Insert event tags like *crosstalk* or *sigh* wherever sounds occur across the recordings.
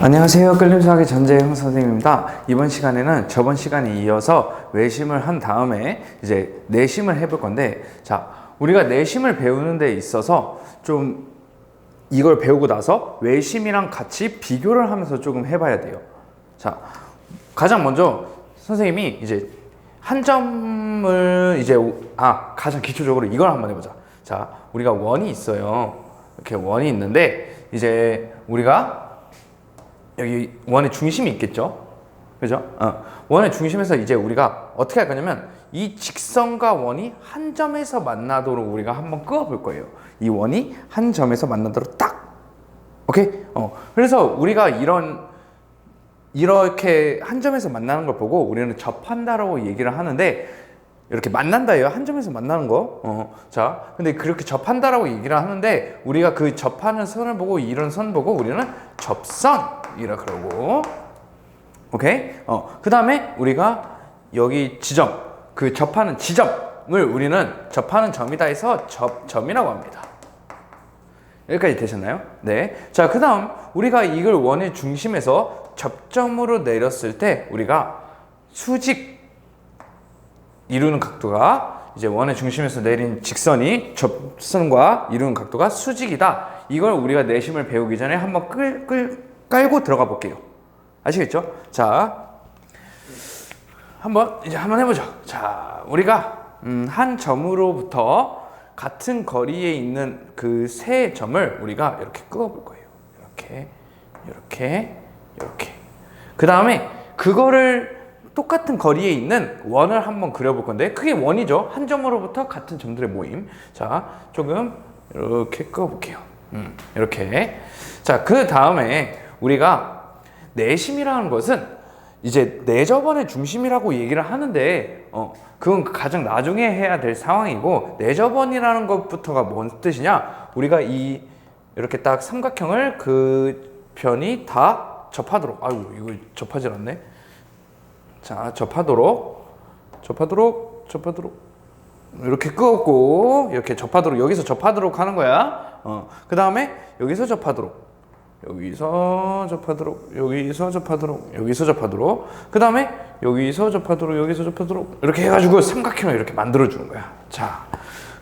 안녕하세요. 끌림수학의 전재형 선생님입니다. 이번 시간에는 저번 시간에 이어서 외심을 한 다음에 이제 내심을 해볼 건데, 자, 우리가 내심을 배우는 데 있어서 좀 이걸 배우고 나서 외심이랑 같이 비교를 하면서 조금 해봐야 돼요. 자, 가장 먼저 선생님이 이제 한 점을 이제 아 가장 기초적으로 이걸 한번 해보자. 자, 우리가 원이 있어요. 이렇게 원이 있는데 이제 우리가 여기 원의 중심이 있겠죠? 그죠? 어. 원의 중심에서 이제 우리가 어떻게 할 거냐면 이 직선과 원이 한 점에서 만나도록 우리가 한번 끄어볼 거예요. 이 원이 한 점에서 만나도록 딱. 오케이? 어. 그래서 우리가 이런 이렇게 한 점에서 만나는 걸 보고 우리는 접한다라고 얘기를 하는데 이렇게 만난다예요. 한 점에서 만나는 거. 어. 자, 근데 그렇게 접한다라고 얘기를 하는데 우리가 그 접하는 선을 보고 이런 선 보고 우리는 접선 이라 그러고. 오케이? 어. 그 다음에 우리가 여기 지점 그 접하는 지점을 우리는 접하는 점이다 해서 접 점이라고 합니다. 여기까지 되셨나요? 네. 자, 그 다음, 우리가 이걸 원의 중심에서 접점으로 내렸을 때, 우리가 수직 이루는 각도가, 이제 원의 중심에서 내린 직선이 접선과 이루는 각도가 수직이다. 이걸 우리가 내심을 배우기 전에 한번 끌, 끌, 깔고 들어가 볼게요. 아시겠죠? 자, 한번, 이제 한번 해보죠. 자, 우리가, 음, 한 점으로부터 같은 거리에 있는 그 세 점을 우리가 이렇게 끄어볼 거예요. 이렇게, 이렇게, 이렇게. 그 다음에 그거를 똑같은 거리에 있는 원을 한번 그려볼 건데 그게 원이죠. 한 점으로부터 같은 점들의 모임. 자, 조금 이렇게 끄어볼게요. 음, 이렇게. 자, 그 다음에 우리가 내심이라는 것은 이제 내저번의 중심이라고 얘기를 하는데 어 그건 가장 나중에 해야 될 상황이고 내저번이라는 것부터가 뭔 뜻이냐? 우리가 이 이렇게 딱 삼각형을 그 편이 다 접하도록. 아이고 이거 접하질 않네. 자 접하도록 접하도록 접하도록. 이렇게 끄었고 이렇게 접하도록 여기서 접하도록 하는 거야. 어 그 다음에 여기서 접하도록 여기서 접하도록 여기서 접하도록 여기서 접하도록 그 다음에 여기서 접하도록 여기서 접하도록 이렇게 해가지고 삼각형을 이렇게 만들어 주는 거야. 자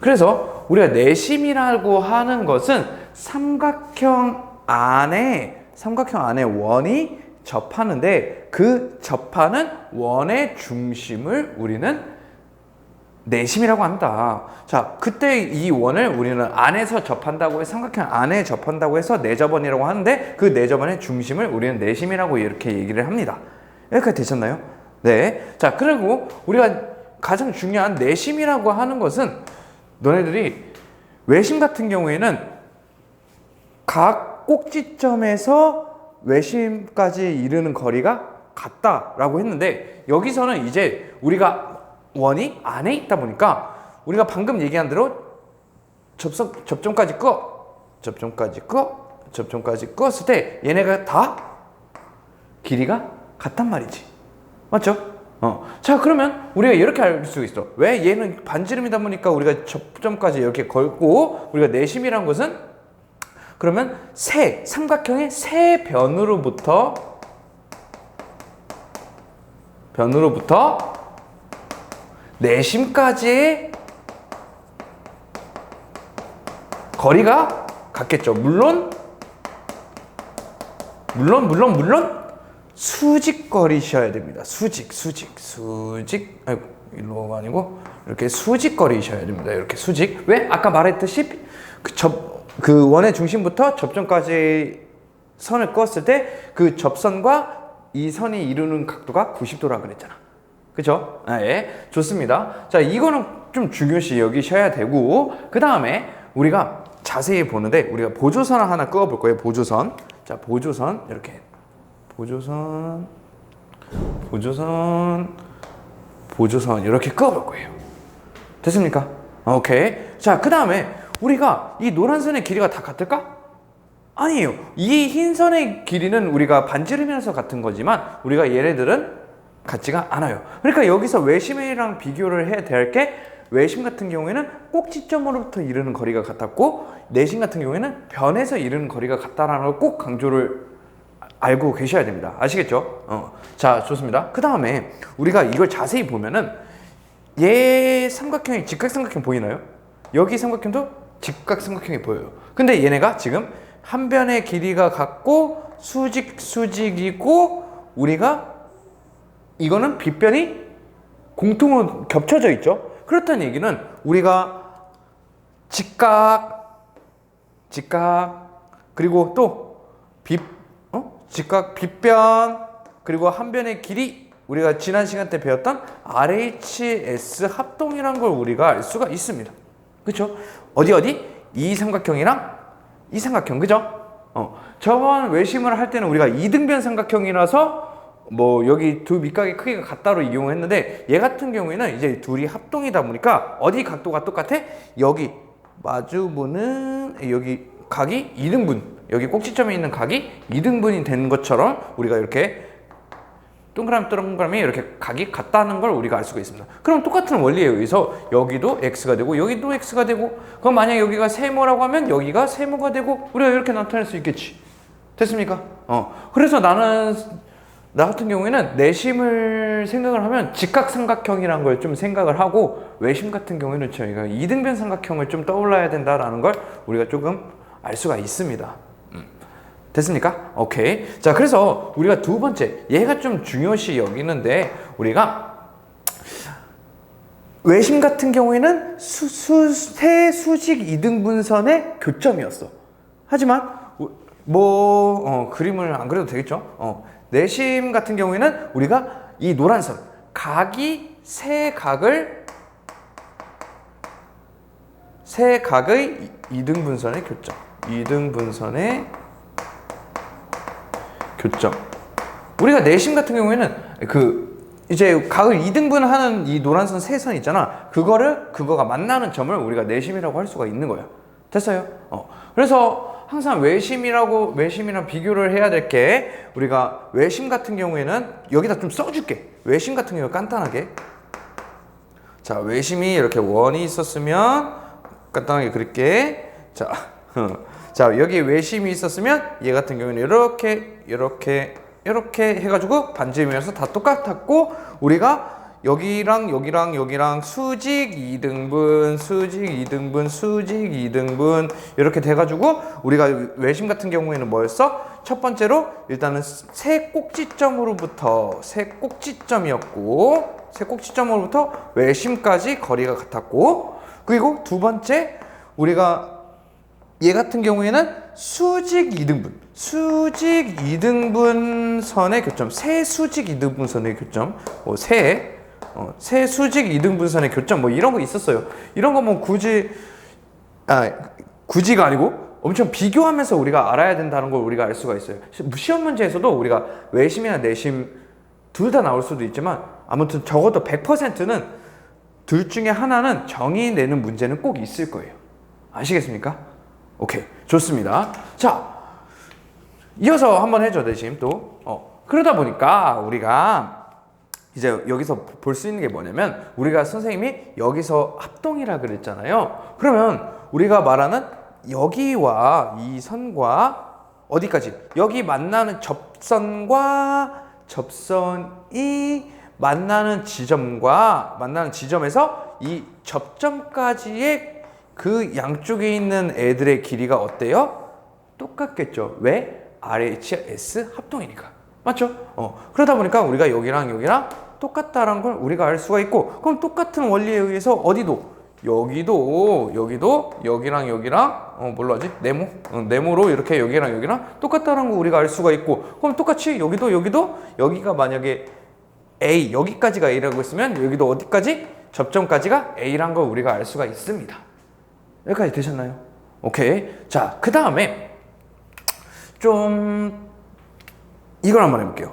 그래서 우리가 내심이라고 하는 것은 삼각형 안에 삼각형 안에 원이 접하는데 그 접하는 원의 중심을 우리는 내심이라고 합니다. 자, 그때 이 원을 우리는 안에서 접한다고 해서 삼각형 안에 접한다고 해서 내접원이라고 하는데 그 내접원의 중심을 우리는 내심이라고 이렇게 얘기를 합니다. 여기까지 되셨나요? 네. 자, 그리고 우리가 가장 중요한 내심이라고 하는 것은 너네들이 외심 같은 경우에는 각 꼭지점에서 외심까지 이르는 거리가 같다라고 했는데 여기서는 이제 우리가 원이 안에 있다 보니까 우리가 방금 얘기한 대로 접선 접점까지 꺼 접점까지 꺼 접점까지 껐을 때 얘네가 다 길이가 같단 말이지 맞죠? 어. 자 그러면 우리가 이렇게 알 수 있어 왜 얘는 반지름이다 보니까 우리가 접점까지 이렇게 걸고 우리가 내심이란 것은 그러면 세 삼각형의 세 변으로부터 변으로부터 내심까지의 거리가 같겠죠. 물론 물론 물론 물론 수직거리셔야 됩니다. 수직 수직 수직 아이고 일로가 아니고 이렇게 수직거리셔야 됩니다. 이렇게 수직 왜 아까 말했듯이 그 접그 그 원의 중심부터 접점까지 선을 껐을 때 그 접선과 이 선이 이루는 각도가 90도라 그랬잖아. 그죠? 아, 예. 좋습니다. 자, 이거는 좀 중요시 여기셔야 되고, 그 다음에 우리가 자세히 보는데, 우리가 보조선을 하나 끄어볼 거예요. 보조선. 자, 보조선. 이렇게. 보조선. 보조선. 보조선. 이렇게 끄어볼 거예요. 됐습니까? 오케이. 자, 그 다음에 우리가 이 노란 선의 길이가 다 같을까? 아니에요. 이 흰 선의 길이는 우리가 반지름이라서 같은 거지만, 우리가 얘네들은 같지가 않아요. 그러니까 여기서 외심이랑 비교를 해야 될 게 외심 같은 경우에는 꼭지점으로부터 이르는 거리가 같았고 내심 같은 경우에는 변에서 이르는 거리가 같다라는 걸 꼭 강조를 알고 계셔야 됩니다. 아시겠죠? 어. 자, 좋습니다. 그 다음에 우리가 이걸 자세히 보면은 얘 삼각형이 직각삼각형 보이나요? 여기 삼각형도 직각삼각형이 보여요. 근데 얘네가 지금 한 변의 길이가 같고 수직 수직이고 우리가 이거는 빗변이 공통으로 겹쳐져 있죠. 그렇다는 얘기는 우리가 직각, 직각, 그리고 또 빗, 어? 직각 빗변, 그리고 한 변의 길이 우리가 지난 시간 때 배웠던 RHS 합동이란 걸 우리가 알 수가 있습니다. 그렇죠? 어디 어디? 이 삼각형이랑 이 삼각형, 그죠? 어, 저번 외심을 할 때는 우리가 이등변 삼각형이라서 뭐 여기 두 밑각의 크기가 같다로 이용했는데 얘 같은 경우에는 이제 둘이 합동이다 보니까 어디 각도가 똑같아? 여기 마주보는 여기 각이 2등분 여기 꼭지점에 있는 각이 2등분이 된 것처럼 우리가 이렇게 동그라미 동그라미 이렇게 각이 같다는 걸 우리가 알 수가 있습니다. 그럼 똑같은 원리에 의해서 여기도 x가 되고 여기도 x가 되고 그럼 만약 여기가 세모라고 하면 여기가 세모가 되고 우리가 이렇게 나타낼 수 있겠지. 됐습니까? 어. 그래서 나는 나 같은 경우에는 내심을 생각을 하면 직각 삼각형이라는 걸좀 생각을 하고 외심 같은 경우에는 저희가 이등변 삼각형을 좀 떠올라야 된다라는 걸 우리가 조금 알 수가 있습니다. 음. 됐습니까? 오케이. 자, 그래서 우리가 두 번째, 얘가 좀 중요시 여기는데, 우리가 외심 같은 경우에는 수, 수, 세 수직 이등분선의 교점이었어. 하지만, 우- 뭐, 어, 그림을 안 그려도 되겠죠? 어, 내심 같은 경우에는 우리가 이 노란 선, 각이 세 각을 세 각의 이등분선의 교점. 이등분선의 교점. 우리가 내심 같은 경우에는 그 이제 각을 2등분 하는 이 노란선 세 선 있잖아. 그거를 그거가 만나는 점을 우리가 내심이라고 할 수가 있는 거야. 됐어요? 어. 그래서 항상 외심이라고 외심이랑 비교를 해야 될 게 우리가 외심 같은 경우에는 여기다 좀 써줄게. 외심 같은 경우 간단하게. 자 외심이 이렇게 원이 있었으면 간단하게 그릴게. 자, *laughs* 자 여기 외심이 있었으면 얘 같은 경우는 이렇게 이렇게 이렇게 해가지고 반지름이어서 다 똑같았고 우리가 여기랑 여기랑 여기랑 수직 2등분, 수직 2등분, 수직 2등분 이렇게 돼가지고 우리가 외심 같은 경우에는 뭐였어? 첫 번째로 일단은 세 꼭지점으로부터 세 꼭지점이었고 세 꼭지점으로부터 외심까지 거리가 같았고 그리고 두 번째 우리가 얘 같은 경우에는 수직 2등분, 수직 2등분 선의 교점, 세 수직 2등분 선의 교점, 뭐 세, 어, 세 수직 2등분 선의 교점, 뭐 이런 거 있었어요. 이런 거 뭐 굳이, 아, 굳이가 아니고 엄청 비교하면서 우리가 알아야 된다는 걸 우리가 알 수가 있어요. 시- 시험 문제에서도 우리가 외심이나 내심 둘 다 나올 수도 있지만 아무튼 적어도 100%는 둘 중에 하나는 정의 내는 문제는 꼭 있을 거예요. 아시겠습니까? 오케이 좋습니다. 자 이어서 한번 해줘 대신 또 어, 그러다 보니까 우리가 이제 여기서 볼 수 있는 게 뭐냐면 우리가 선생님이 여기서 합동이라 그랬잖아요. 그러면 우리가 말하는 여기와 이 선과 어디까지 여기 만나는 접선과 접선이 만나는 지점과 만나는 지점에서 이 접점까지의 그 양쪽에 있는 애들의 길이가 어때요? 똑같겠죠. 왜? RHS 합동이니까. 맞죠? 어. 그러다 보니까 우리가 여기랑 여기랑 똑같다라는 걸 우리가 알 수가 있고, 그럼 똑같은 원리에 의해서 어디도 여기도 여기도 여기랑 여기랑 어 뭘로 하지? 네모 어, 네모로 이렇게 여기랑 여기랑 똑같다는 거 우리가 알 수가 있고 그럼 똑같이 여기도 여기도 여기가 만약에 A 여기까지가 A라고 했으면 여기도 어디까지 접점까지가 A란 걸 우리가 알 수가 있습니다. 여기까지 되셨나요? 오케이. 자, 그 다음에 좀 이걸 한번 해볼게요.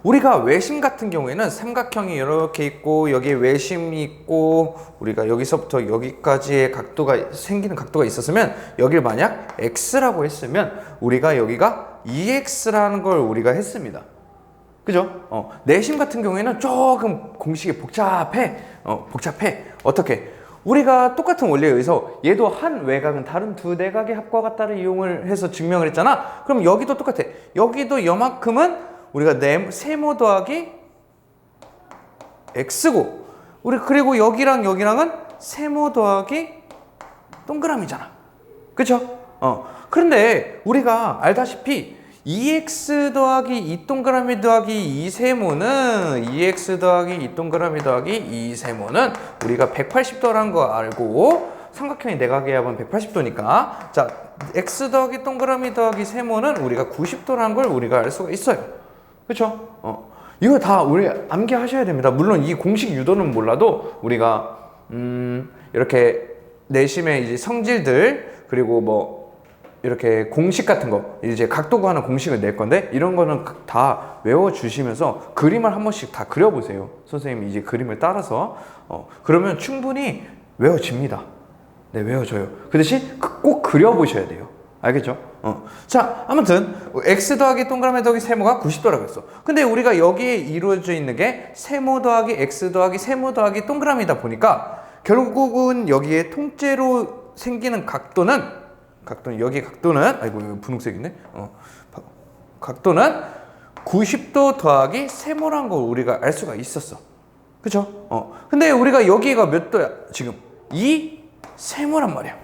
자, 우리가 외심 같은 경우에는 삼각형이 이렇게 있고 여기에 외심이 있고 우리가 여기서부터 여기까지의 각도가 생기는 각도가 있었으면 여기를 만약 x라고 했으면 우리가 여기가 2x라는 걸 우리가 했습니다. 그죠? 어, 내심 같은 경우에는 조금 공식이 복잡해. 어, 복잡해. 어떻게? 우리가 똑같은 원리에 의해서 얘도 한 외곽은 다른 두 내각의 합과 같다를 이용을 해서 증명을 했잖아. 그럼 여기도 똑같아. 여기도 여만큼은 우리가 네, 세모 더하기 x고 우리 그리고 여기랑 여기랑은 세모 더하기 동그라미잖아. 그쵸? 어. 그런데 우리가 알다시피 2x 더하기 2 동그라미 더하기 2 세모는 2x 더하기 2 동그라미 더하기 2 세모는 우리가 180도라는 거 알고 삼각형의 내각의 합은 180도니까 자 x 더하기 동그라미 더하기 세모는 우리가 90도라는 걸 우리가 알 수가 있어요. 그렇죠? 어. 이거 다 우리 암기하셔야 됩니다. 물론 이 공식 유도는 몰라도 우리가 음 이렇게 내심의 이제 성질들 그리고 뭐 이렇게 공식 같은 거 이제 각도 구하는 공식을 낼 건데 이런 거는 다 외워 주시면서 그림을 한 번씩 다 그려 보세요. 선생님이 이제 그림을 따라서 어 그러면 충분히 외워집니다. 네, 외워져요. 그 대신 그- 꼭 그려 보셔야 돼요. 알겠죠? 어. 자, 아무튼 x 더하기 동그라미 더하기 세모가 90도라고 했어. 근데 우리가 여기에 이루어져 있는 게 세모 더하기 x 더하기 세모 더하기 동그라미다 보니까 결국은 여기에 통째로 생기는 각도는 각도는 여기 각도는 아이고 분홍색이네. 어. 바- 각도는 90도 더하기 세모란 걸 우리가 알 수가 있었어. 그죠? 어. 근데 우리가 여기가 몇 도야? 지금 이 세모란 말이야.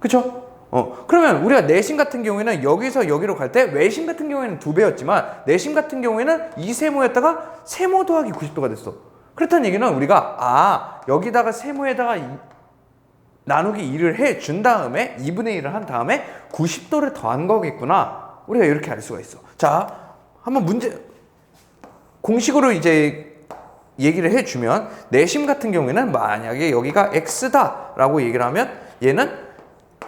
그쵸? 어. 그러면 우리가 내심 같은 경우에는 여기서 여기로 갈 때 외심 같은 경우에는 두 배였지만 내심 같은 경우에는 이 세모였다가 세모 더하기 90도가 됐어. 그렇다는 얘기는 우리가 아 여기다가 세모에다가 이- 나누기 2를 해 준 다음에 2분의 1을 한 다음에 90도를 더한 거겠구나. 우리가 이렇게 알 수가 있어. 자, 한번 문제 공식으로 이제 얘기를 해주면 내심 같은 경우에는 만약에 여기가 x다라고 얘기를 하면 얘는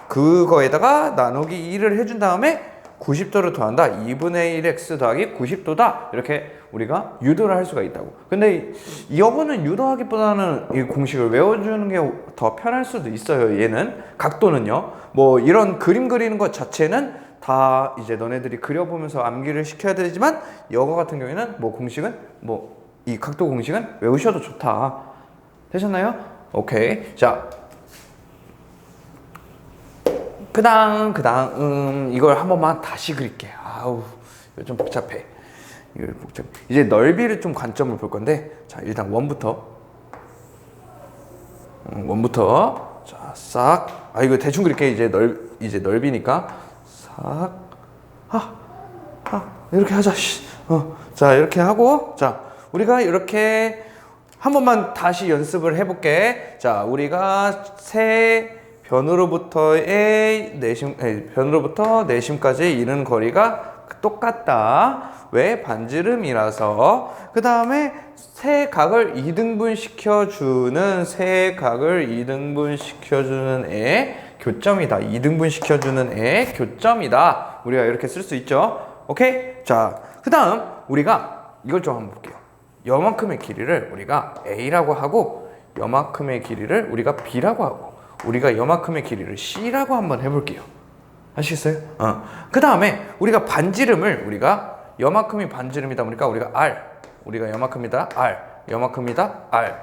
그거에다가 나누기 2를 해준 다음에 90도를 더한다. 2분의 1 x 더하기 90도다. 이렇게 우리가 유도를 할 수가 있다고. 근데 이거는 유도하기보다는 이 공식을 외워주는 게 더 편할 수도 있어요. 얘는 각도는요. 뭐 이런 그림 그리는 것 자체는 다 이제 너네들이 그려보면서 암기를 시켜야 되지만 이거 같은 경우에는 뭐 공식은 뭐 이 각도 공식은 외우셔도 좋다. 되셨나요? 오케이. 자, 그 다음 그다음 음, 이걸 한 번만 다시 그릴게. 아우 좀 복잡해. 이걸 복잡. 이제 넓이를 좀 관점을 볼 건데 자 일단 원부터 음, 원부터 자 싹. 아 이거 대충 그릴게 이제 넓 이제 넓이니까 싹. 아, 아 이렇게 하자. 씨. 어, 자 이렇게 하고 자 우리가 이렇게 한 번만 다시 연습을 해볼게. 자, 우리가 세 변으로부터의 내심, 아니, 변으로부터 내심까지 이르는 거리가 똑같다. 왜? 반지름이라서. 그 다음에 세 각을 이등분 시켜주는 세 각을 이등분 시켜주는 애 교점이다. 이등분 시켜주는 애 교점이다. 우리가 이렇게 쓸 수 있죠. 오케이? 자, 그 다음 우리가 이걸 좀 한번 볼게요. 여만큼의 길이를 우리가 A라고 하고 여만큼의 길이를 우리가 B라고 하고 우리가 여만큼의 길이를 C라고 한번 해볼게요. 아시겠어요? 어. 그 다음에 우리가 반지름을 우리가 여만큼이 반지름이다 보니까 우리가 R 우리가 여만큼이다 R 여만큼이다 R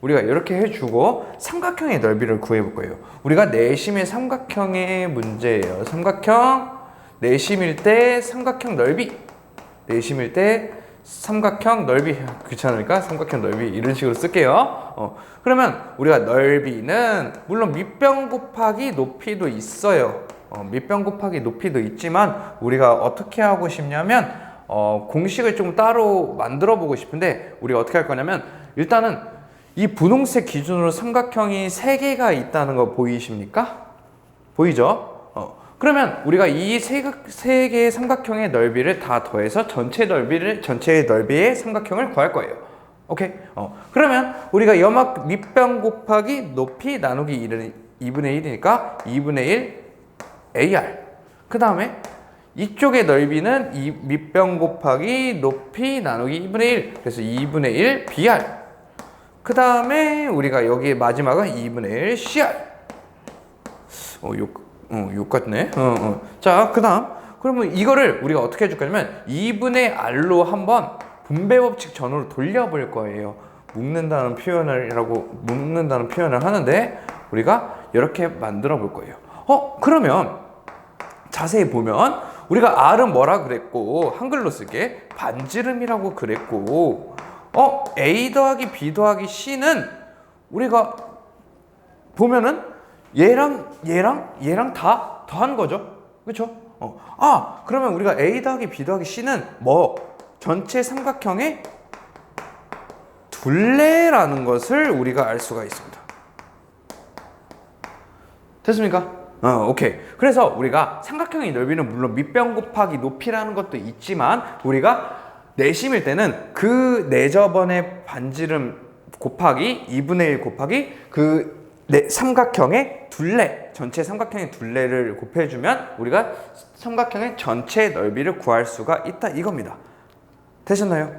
우리가 이렇게 해주고 삼각형의 넓이를 구해볼 거예요. 우리가 내심의 삼각형의 문제예요. 삼각형 내심일 때 삼각형 넓이 내심일 때 삼각형 넓이 귀찮으니까 삼각형 넓이 이런 식으로 쓸게요. 어, 그러면 우리가 넓이는 물론 밑변 곱하기 높이도 있어요. 어, 밑변 곱하기 높이도 있지만 우리가 어떻게 하고 싶냐면 어, 공식을 좀 따로 만들어 보고 싶은데 우리가 어떻게 할 거냐면 일단은 이 분홍색 기준으로 삼각형이 세 개가 있다는 거 보이십니까? 보이죠? 어. 그러면 우리가 이 세 개의 삼각형의 넓이를 다 더해서 전체 넓이를 전체의 넓이의 삼각형을 구할 거예요. 오케이. 어. 그러면 우리가 여막 밑변 곱하기 높이 나누기 1은 2분의 1이니까 2분의 1 AR. 그 다음에 이쪽의 넓이는 이 밑변 곱하기 높이 나누기 2분의 1. 그래서 2분의 1 BR. 그 다음에 우리가 여기 마지막은 2분의 1 CR. 어, 욕, 어, 욕 같네. 어, 어. 자, 그 다음. 그러면 이거를 우리가 어떻게 해줄 거냐면 2분의 R로 한번 분배 법칙 전후로 돌려볼 거예요. 묶는다는 표현이라고 묶는다는 표현을 하는데 우리가 이렇게 만들어 볼 거예요. 어 그러면 자세히 보면 우리가 R은 뭐라 그랬고 한글로 쓰게 반지름이라고 그랬고 어 A 더하기 B 더하기 C는 우리가 보면은 얘랑 얘랑 얘랑 다 더한 거죠. 그렇죠? 어. 아, 그러면 우리가 A 더하기 B 더하기 C는 뭐 전체 삼각형의 둘레라는 것을 우리가 알 수가 있습니다. 됐습니까? 어, 오케이. 그래서 우리가 삼각형의 넓이는 물론 밑변 곱하기 높이라는 것도 있지만 우리가 내심일 때는 그 내저번의 반지름 곱하기 2분의 1 곱하기 그 네, 삼각형의 둘레 전체 삼각형의 둘레를 곱해주면 우리가 삼각형의 전체 넓이를 구할 수가 있다 이겁니다. 되셨나요?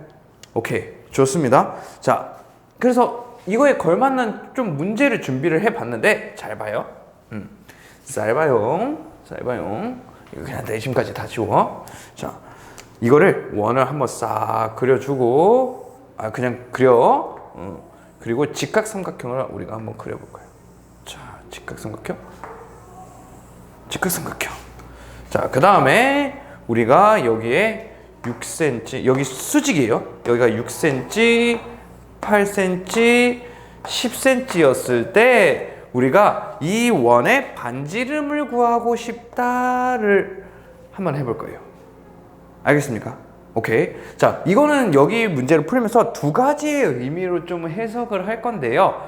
오케이 좋습니다. 자 그래서 이거에 걸맞는 좀 문제를 준비를 해봤는데 잘 봐요. 음, 잘 봐요. 잘 봐요. 이거 그냥 내심까지 다 지워. 자 이거를 원을 한번 싹 그려주고 아 그냥 그려. 음, 그리고 직각삼각형을 우리가 한번 그려볼 거예요. 자 직각삼각형. 직각삼각형. 자, 그 다음에 우리가 여기에 6cm, 여기 수직이에요. 여기가 6cm, 8cm, 10cm였을 때 우리가 이 원의 반지름을 구하고 싶다를 한번 해볼 거예요. 알겠습니까? 오케이. 자, 이거는 여기 문제를 풀면서 두 가지의 의미로 좀 해석을 할 건데요.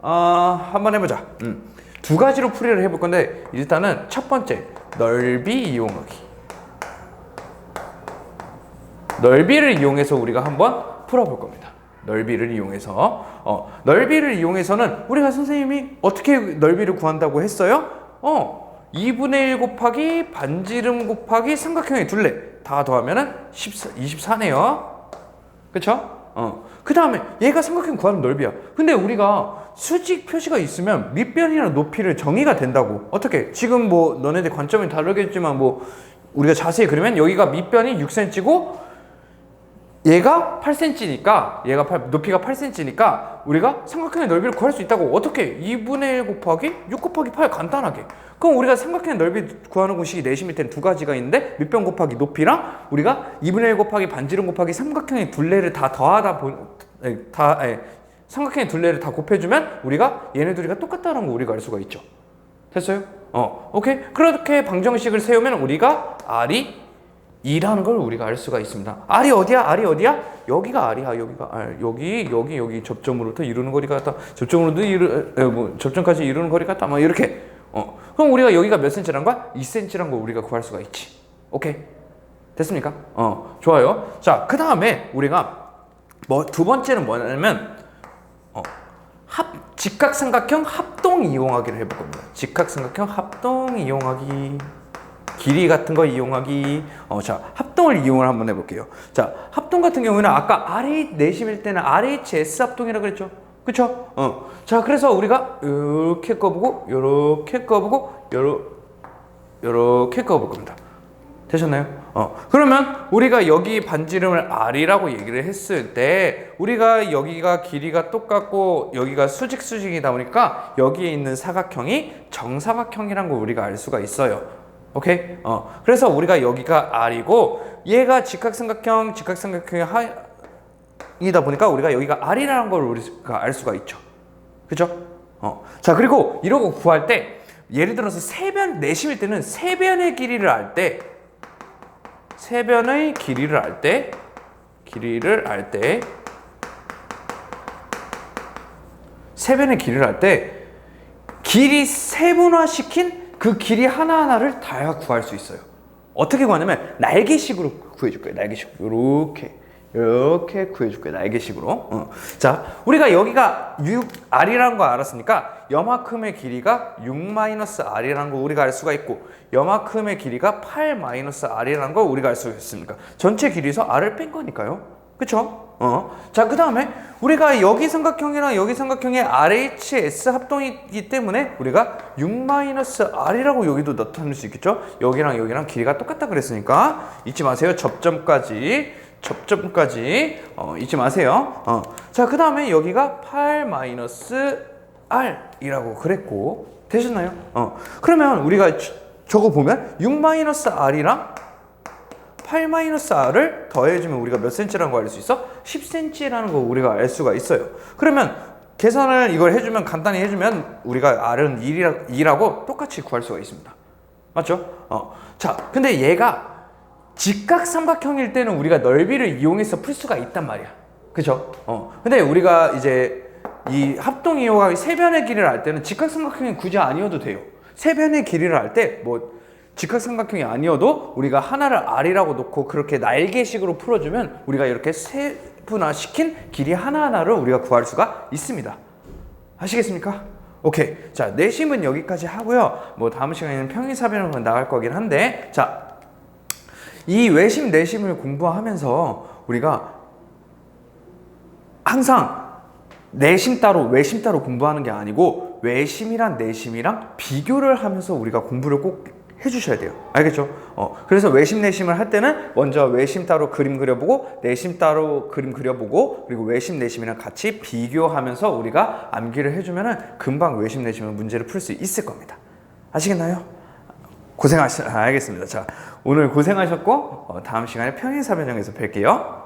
어, 한번 해보자. 음. 두 가지로 풀이를 해볼 건데 일단은 첫 번째 넓이 이용하기. 넓이를 이용해서 우리가 한번 풀어볼 겁니다. 넓이를 이용해서 어, 넓이를 이용해서는 우리가 선생님이 어떻게 넓이를 구한다고 했어요? 어, 2분의 1 곱하기 반지름 곱하기 삼각형의 둘레 다 더하면은 14, 24네요. 그쵸? 어. 그 다음에 얘가 삼각형 구하는 넓이야. 근데 우리가 수직 표시가 있으면 밑변이나 높이를 정의가 된다고. 어떻게? 지금 뭐 너네들 관점이 다르겠지만 뭐 우리가 자세히 그리면 여기가 밑변이 6cm고 얘가 8cm니까 얘가 8, 높이가 8cm니까 우리가 삼각형의 넓이를 구할 수 있다고 어떻게 2분의 1 곱하기 6 곱하기 8 간단하게 그럼 우리가 삼각형의 넓이 구하는 공식이 내심 밑에는 두 가지가 있는데 밑변 곱하기 높이랑 우리가 2분의 1 곱하기 반지름 곱하기 삼각형의 둘레를 다 더하다 보, 에, 다 에, 삼각형의 둘레를 다 곱해주면 우리가 얘네 둘이가 똑같다는 거 우리가 알 수가 있죠 됐어요? 어 오케이 그렇게 방정식을 세우면 우리가 R이 2라는 걸 우리가 알 수가 있습니다. R이 어디야? R이 어디야? 여기가 R이야. 여기가 R. 여기 여기 여기 접점으로부터 이루는 거리가 같다. 접점으로도 이루 에, 뭐 접점까지 이루는 거리가 같다. 막 이렇게. 어. 그럼 우리가 여기가 몇 cm란 거야? 2cm란 걸 우리가 구할 수가 있지. 오케이. 됐습니까? 어. 좋아요. 자, 그 다음에 우리가 뭐 두 번째는 뭐냐면 어. 합 직각삼각형 합동 이용하기를 해볼 겁니다. 직각삼각형 합동 이용하기. 길이 같은 거 이용하기. 어, 자, 합동을 이용을 한번 해볼게요. 자, 합동 같은 경우에는 아까 RH 내심일 때는 RHS 합동이라고 그랬죠. 그쵸? 어. 자, 그래서 우리가 이렇게 꺼보고, 요렇게 꺼보고, 요렇게 꺼볼 겁니다. 되셨나요? 어. 그러면 우리가 여기 반지름을 R이라고 얘기를 했을 때 우리가 여기가 길이가 똑같고 여기가 수직 수직이다 보니까 여기에 있는 사각형이 정사각형이란 걸 우리가 알 수가 있어요. 오케이? 어. 그래서 우리가 여기가 R이고 얘가 직각삼각형, 직각삼각형의 하이다 보니까 우리가 여기가 R이라는 걸 우리가 알 수가 있죠. 그죠? 어. 자, 그리고 이러고 구할 때 예를 들어서 세변 내심일 때는 세변의 길이를 알때 세변의 길이를 알 때 길이를 알 때 세변의 길이를 알 때 길이 세분화시킨 그 길이 하나하나를 다 구할 수 있어요. 어떻게 구하냐면 날개식으로 구해줄 거예요. 날개식으로 이렇게 이렇게 구해줄 거예요. 날개식으로. 어. 자, 우리가 여기가 6r이라는 거 알았으니까 여만큼의 길이가 6-r이라는 거 우리가 알 수가 있고 여만큼의 길이가 8-r이라는 거 우리가 알 수가 있습니까? 전체 길이에서 r을 뺀 거니까요. 그쵸? 어. 자, 그 다음에 우리가 여기 삼각형이랑 여기 삼각형의 RHS 합동이기 때문에 우리가 6-R이라고 여기도 나타낼 수 있겠죠? 여기랑 여기랑 길이가 똑같다 그랬으니까 잊지 마세요. 접점까지. 접점까지 어, 잊지 마세요. 어. 자, 자, 그 다음에 여기가 8 마이너스 r이라고 그랬고 되셨나요? 어. 그러면 우리가 저- 저거 보면 6 마이너스 r이랑 8 마이너스 r을 더해주면 우리가 몇 cm라는 거 알 수 있어? 10cm라는 거 우리가 알 수가 있어요. 그러면 계산을 이걸 해주면 간단히 해주면 우리가 r은 1이라, 2라고 똑같이 구할 수가 있습니다. 맞죠? 어. 자, 근데 얘가 직각 삼각형일 때는 우리가 넓이를 이용해서 풀 수가 있단 말이야. 그죠? 어. 근데 우리가 이제 이 합동 이용하기 세변의 길이를 알 때는 직각 삼각형이 굳이 아니어도 돼요. 세변의 길이를 알 때 뭐 직각 삼각형이 아니어도 우리가 하나를 r이라고 놓고 그렇게 날개식으로 풀어주면 우리가 이렇게 세분화 시킨 길이 하나하나를 우리가 구할 수가 있습니다. 아시겠습니까? 오케이. 자, 내심은 여기까지 하고요. 뭐 다음 시간에는 평행사변으로 나갈 거긴 한데, 자, 이 외심 내심을 공부하면서 우리가 항상 내심 따로 외심 따로 공부하는 게 아니고 외심이랑 내심이랑 비교를 하면서 우리가 공부를 꼭 해주셔야 돼요. 알겠죠? 어, 그래서 외심 내심을 할 때는 먼저 외심 따로 그림 그려보고 내심 따로 그림 그려보고 그리고 외심 내심이랑 같이 비교하면서 우리가 암기를 해주면은 금방 외심 내심은 문제를 풀 수 있을 겁니다. 아시겠나요? 고생하셨, 아, 알겠습니다. 자, 오늘 고생하셨고, 어, 다음 시간에 평행사변형에서 뵐게요.